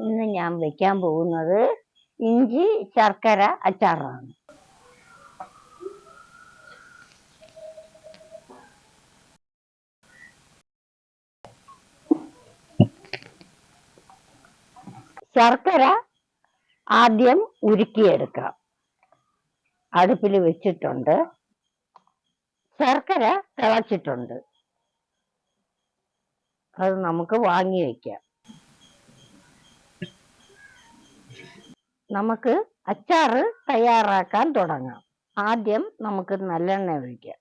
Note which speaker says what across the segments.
Speaker 1: ഇന്ന് ഞാൻ വെക്കാൻ പോകുന്നത് ഇഞ്ചി ശർക്കര അച്ചാറാണ്. ശർക്കര ആദ്യം ഉരുക്കിയെടുക്കാം. അടുപ്പിൽ വെച്ചിട്ടുണ്ട്. ശർക്കര തിളച്ചിട്ടുണ്ട്. അത് നമുക്ക് വാങ്ങി വെക്കാം. നമുക്ക് അച്ചാർ തയ്യാറാക്കാൻ തുടങ്ങാം. ആദ്യം നമുക്ക് നല്ലെണ്ണ ഒഴിക്കാം.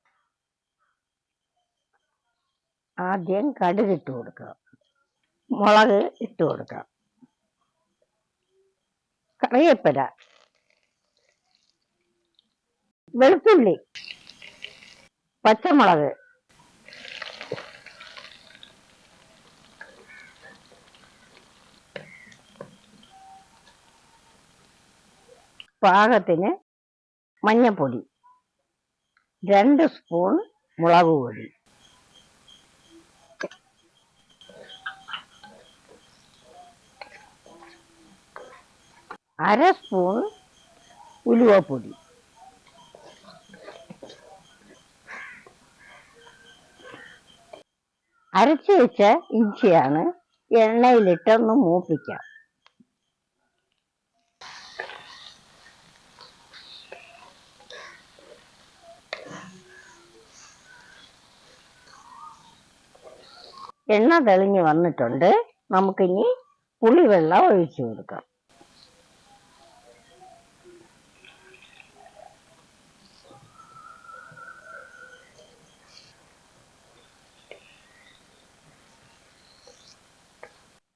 Speaker 1: ആദ്യം കടുക് ഇട്ട് കൊടുക്കാം മുളക് ഇട്ട് കൊടുക്കാം കറിവേപ്പില. വെളുത്തുള്ളി. പച്ചമുളക്. പാകത്തിന് മഞ്ഞപ്പൊടി രണ്ട് സ്പൂൺ മുളക് പൊടി. അര സ്പൂൺ ഉലുവപ്പൊടി. അരച്ചു വെച്ച ഇഞ്ചിയാണ് എണ്ണയിലിട്ടൊന്ന് മൂപ്പിക്കാം. എണ്ണ തെളിഞ്ഞു വന്നിട്ടുണ്ട്. നമുക്കിനി പുളിവെള്ളം ഒഴിച്ചു കൊടുക്കാം.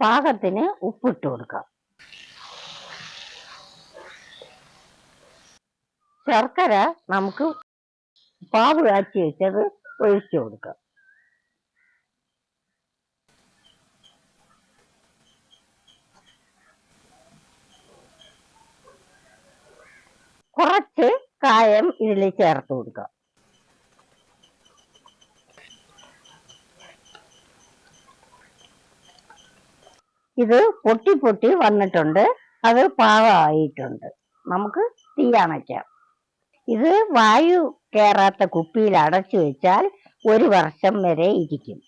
Speaker 1: പാകത്തിന് ഉപ്പിട്ട് കൊടുക്കാം. ശർക്കര നമുക്ക് പാവ് കാച്ചി വെച്ചത് ഒഴിച്ചു കൊടുക്കാം. കായം ഇതിലേക്ക് ചേർത്ത് കൊടുക്കാം ഇത് പൊട്ടി പൊട്ടി വന്നിട്ടുണ്ട്. അത് പാകമായിട്ടുണ്ട്. നമുക്ക് തീ അണയ്ക്കാം ഇത് വായു കയറാത്ത കുപ്പിയിൽ അടച്ചു വെച്ചാൽ ഒരു വർഷം വരെ ഇരിക്കും.